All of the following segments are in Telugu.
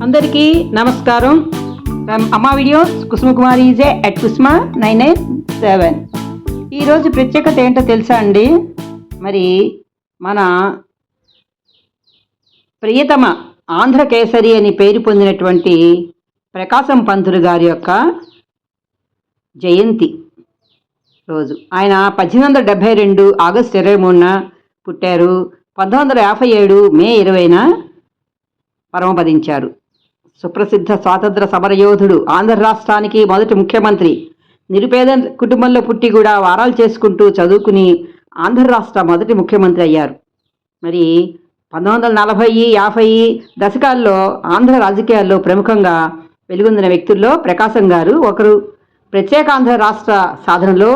అందరికీ నమస్కారం. అమ్మ videos Kusumakumari EJ at Kusuma nine nine seven. ఈరోజు ప్రత్యేకత ఏంటో తెలుసా అండి? మరి మన ప్రియతమ ఆంధ్ర కేసరి అని పేరు పొందినటువంటి ప్రకాశం పంతులు గారి యొక్క జయంతి రోజు. ఆయన పద్దెనిమిది వందల డెబ్భై రెండు ఆగస్టు ఇరవై మూడున పుట్టారు. పంతొమ్మిది వందల యాభై ఏడు మే ఇరవైన పరమపదించారు. సుప్రసిద్ధ స్వాతంత్ర సమరయోధుడు ఆంధ్ర రాష్ట్రానికి మొదటి ముఖ్యమంత్రి. నిరుపేద కుటుంబంలో పుట్టి కూడా వారాలు చేసుకుంటూ చదువుకుని ఆంధ్ర రాష్ట్ర మొదటి ముఖ్యమంత్రి అయ్యారు. మరి పంతొమ్మిది వందల నలభై యాభై దశకాల్లో ఆంధ్ర రాజకీయాల్లో ప్రముఖంగా వెలుగొందిన వ్యక్తుల్లో ప్రకాశం గారు ఒకరు. ప్రత్యేక ఆంధ్ర రాష్ట్ర సాధనలో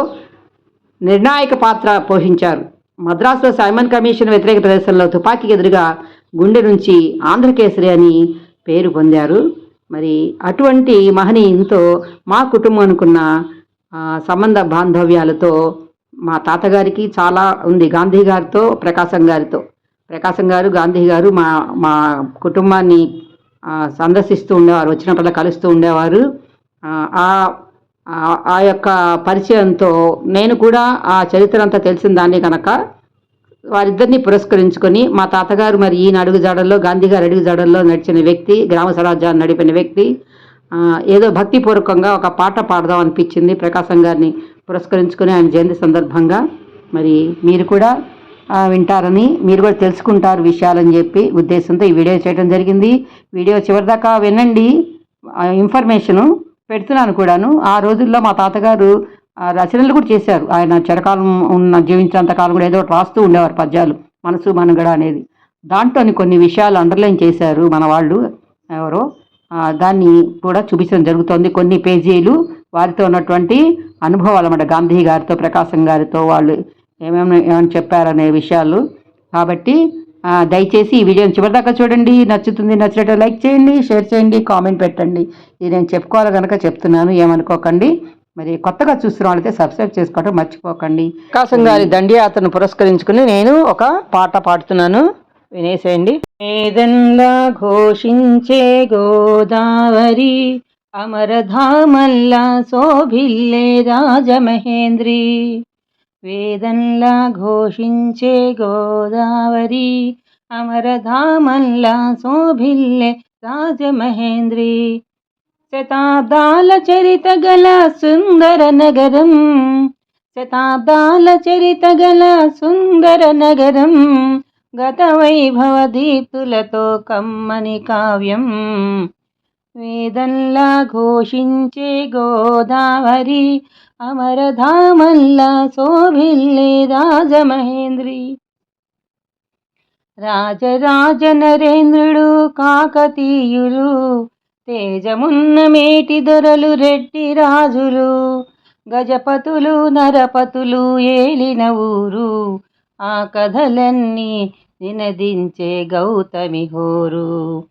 నిర్ణాయక పాత్ర పోషించారు. మద్రాసులో సైమన్ కమిషన్ వ్యతిరేక ప్రదేశంలో తుపాకీకి ఎదురుగా గుండె నుంచి ఆంధ్రకేసరి అని పేరు పొందారు. మరి అటువంటి మహనీయునితో మా కుటుంబం అనుకున్న సంబంధ బాంధవ్యాలతో మా తాతగారికి చాలా ఉంది. గాంధీ గారితో ప్రకాశం గారితో. ప్రకాశం గారు గాంధీ గారు మా మా కుటుంబాన్ని సందర్శిస్తూ ఉండేవారు వచ్చినప్పుడల్లా కలుస్తూ ఉండేవారు. ఆ- ఆ యొక్క పరిచయంతో నేను కూడా ఆ చరిత్ర అంతా తెలిసిన దాన్ని కనుక వారిద్దరిని పురస్కరించుకొని మా తాతగారు మరి ఈయన అడుగు జాడల్లో గాంధీ గారు అడుగు జాడల్లో నడిచిన వ్యక్తి గ్రామ స్వరాజ్యాన్ని నడిపిన వ్యక్తి ఏదో భక్తిపూర్వకంగా ఒక పాట పాడదాం అనిపించింది ప్రకాశం గారిని పురస్కరించుకొని ఆయన జయంతి సందర్భంగా. మరి మీరు కూడా వింటారని మీరు కూడా తెలుసుకుంటారు విషయాలని చెప్పి ఉద్దేశంతో ఈ వీడియో చేయడం జరిగింది. వీడియో చివరిదాకా వినండి. ఇన్ఫర్మేషను పెడుతున్నాను కూడాను. ఆ రోజుల్లో మా తాతగారు రచనలు కూడా చేశారు. ఆయన చిరకాలం ఉన్న జీవించినంత కాలం కూడా ఏదో రాస్తూ ఉండేవారు పద్యాలు. మనసు మనగడ అనేది. దాంట్లోని కొన్ని విషయాలు అండర్లైన్ చేశారు మన వాళ్ళు. ఎవరో? దాన్ని కూడా చూపించడం జరుగుతోంది. కొన్ని పేజీలు వారితో ఉన్నటువంటి అనుభవాలు అన్నమాట. గాంధీ గారితో ప్రకాశం గారితో వాళ్ళు ఏమేమి ఏమని చెప్పారనే విషయాలు. కాబట్టి దయచేసి ఈ వీడియోని చివరిదాకా చూడండి. నచ్చుతుంది నచ్చినట్టు లైక్ చేయండి షేర్ చేయండి కామెంట్ పెట్టండి. ఇది నేను చెప్పుకోవాలి కనుక చెప్తున్నాను. ఏమనుకోకండి. మరి కొత్తగా చూస్తున్న వాళ్ళైతే సబ్స్క్రైబ్ చేసుకోవడం మర్చిపోకండి. ప్రకాశం గారి దండియాత్రను పురస్కరించుకుని నేను ఒక పాట పాడుతున్నాను. వినేసేయండి. వేదంలా ఘోషించే గోదావరి అమరధామల్లా శోభిల్లే రాజమహేంద్రి. వేదంలా ఘోషించే గోదావరి అమరధామల్లా శోభిల్లే రాజమహేంద్రి. శతాబ్దాల చరిత గల సుందర నగరం. శతాబ్దాల చరిత గల సుందర నగరం. గత వైభవ దీప్తులతో కమ్మని కావ్యం. వేదంలా ఘోషించే గోదావరి అమరధామల్లా శోభిల్లే రాజమహేంద్రి. రాజరాజ నరేంద్రుడు కాకతీయులు తేజమున్న మేటి దొరలు రెడ్డి రాజులు గజపతులు నరపతులు ఏలిన ఊరు. ఆ కథలన్నీ నినదించే గౌతమి హోరు.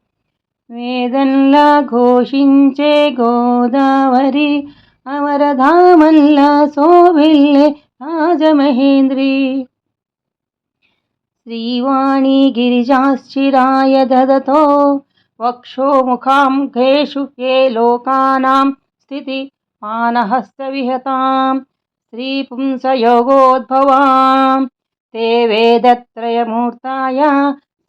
వేదంలా ఘోషించే గోదావరి అమరధామల్లా శోభిల్లే రాజమహేంద్రి. శ్రీవాణి గిరిజాశ్చిరాయ దదతో వక్షోముఖాంఘేషు ఏ లోకానాం స్థితి మానహస్తవిహతాం శ్రీపుంసయోగోద్భవాం ते वेदत्रयमूर्ताय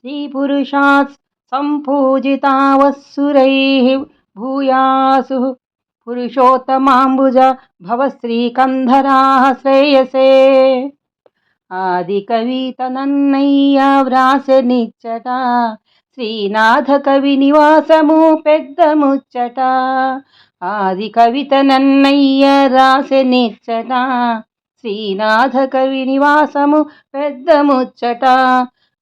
श्रीपुरुषात् सम्पूजितावः सुरैः भूयासुः पुरुषोत्तमाम्बुज भव श्रीकन्धराः श्रेयसे ఆదికవితనన్నయ్య వ్రాసనిచ్చట శ్రీనాథ కవి నివాసము పెద్ద ముచ్చట. ఆది కవిత నన్నయ్య రాసనిచ్చట శ్రీనాథ కవి నివాసము పెద్ద ముచ్చట.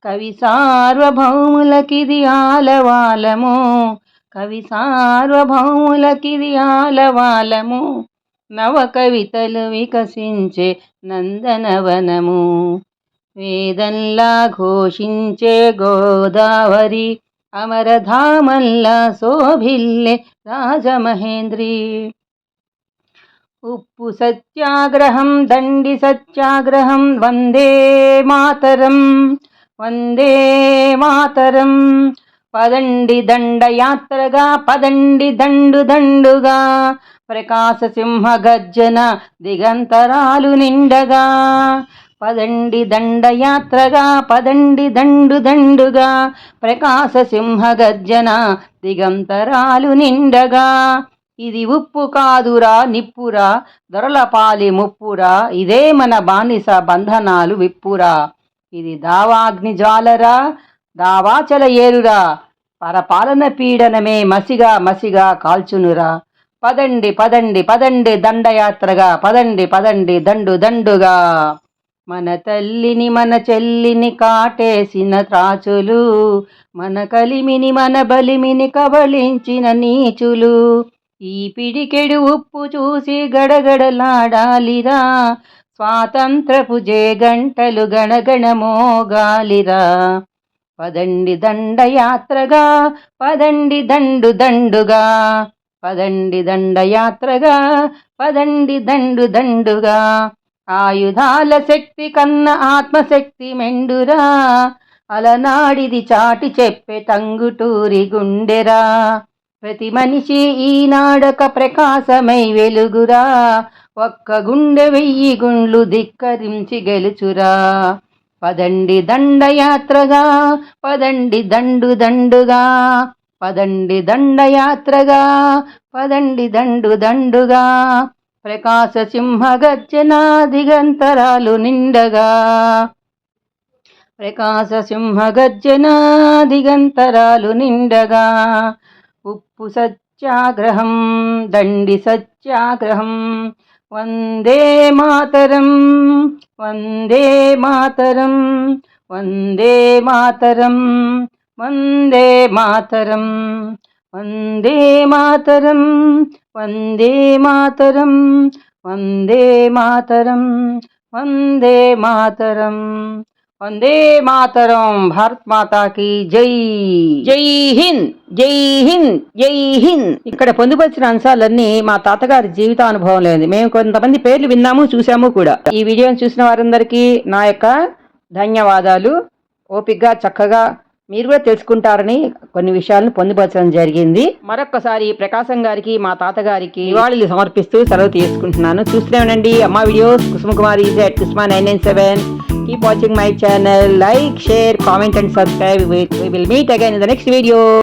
కవి సార్వభౌములకిది ఆలవాలము. కవి సార్వభౌములకిది ఆలవాలము. నవ కవితలు వికసించే నందనవనము. వేదంలా ఘోషించే గోదావరి అమరధామల్లా శోభిల్లే రాజమహేంద్రి. ఉప్పు సత్యాగ్రహం దండి సత్యాగ్రహం వందే మాతరం వందే మాతరం. పదండి దండయాత్రగా పదండి దండు దండుగా ప్రకాశ సింహ గర్జన దిగంతరాలు నిండగా. పదండి దండయాత్రగా పదండి దండు దండుగా ప్రకాశ సింహ గర్జన దిగంతరాలు నిండగా. ఇది ఉప్పు కాదురా నిప్పురా దొరల పాలి ముప్పురా ఇదే మన బానిస బంధనాలు విప్పురా. ఇది దావాగ్ని జ్వాలరా దావాచల ఏరురా పరపాలన పీడనమే మసిగా మసిగా కాల్చునురా. పదండి పదండి పదండి దండయాత్రగా పదండి పదండి దండు దండుగా. మన తల్లిని మన చెల్లిని కాటేసిన త్రాచులు మన కలిమిని మన బలిమిని కబళించిన నీచులు. ఈ పిడికెడు ఉప్పు చూసి గడగడలాడాలిరా స్వాతంత్రపు జేగంటలు గణగణమోగాలిరా పదండి దండయాత్రగా పదండి దండు దండుగా పదండి దండయాత్రగా పదండి దండు దండుగా. ఆయుధాల శక్తి కన్న ఆత్మశక్తి మెండురా. అలనాడిది చాటి చెప్పే తంగుటూరి గుండెరా. ప్రతి మనిషి ఈనాడక ప్రకాశమై వెలుగురా. ఒక్క గుండె వెయ్యి గుండ్లు ధిక్కరించి గెలుచురా. పదండి దండయాత్రగా పదండి దండు దండుగా. పదండి దండయాత్రగా పదండి దండు దండుగా. ప్రకాశ సింహ నిండగా. ప్రకాశ సింహ నిండగా. ఉప్పు సత్యాగ్రహం దండి సత్యాగ్రహం వందే మాతరం వందే మాతరం వందే మాతరం వందే మాతరం వందే మాతరం వందే మాతరం వందే మాతరం వందే మాతరం వందే మాతరం. భారత్ మాతాకి జై. జై హింద్ జై హింద్ జై హింద్. ఇక్కడ పొందుపరిచిన అంశాలన్నీ మా తాతగారి జీవితానుభవం లేదు మేము కొంతమంది పేర్లు విన్నాము చూసాము కూడా. ఈ వీడియోని చూసిన వారందరికీ నా యొక్క ధన్యవాదాలు. ఓపిగ్గా చక్కగా మీరు కూడా తెలుసుకుంటారని కొన్ని విషయాలను పొందుపరచడం జరిగింది. మరొక్కసారి ప్రకాశం గారికి మా తాతగారికి నివాళులు సమర్పిస్తూ సెలవు తీసుకుంటున్నాను. చూస్తూనే ఉండండి. అమ్మా videos Kusuma Kumari at Kusuma nine nine seven. Keep watching my channel like share comment and subscribe will meet again in the next video.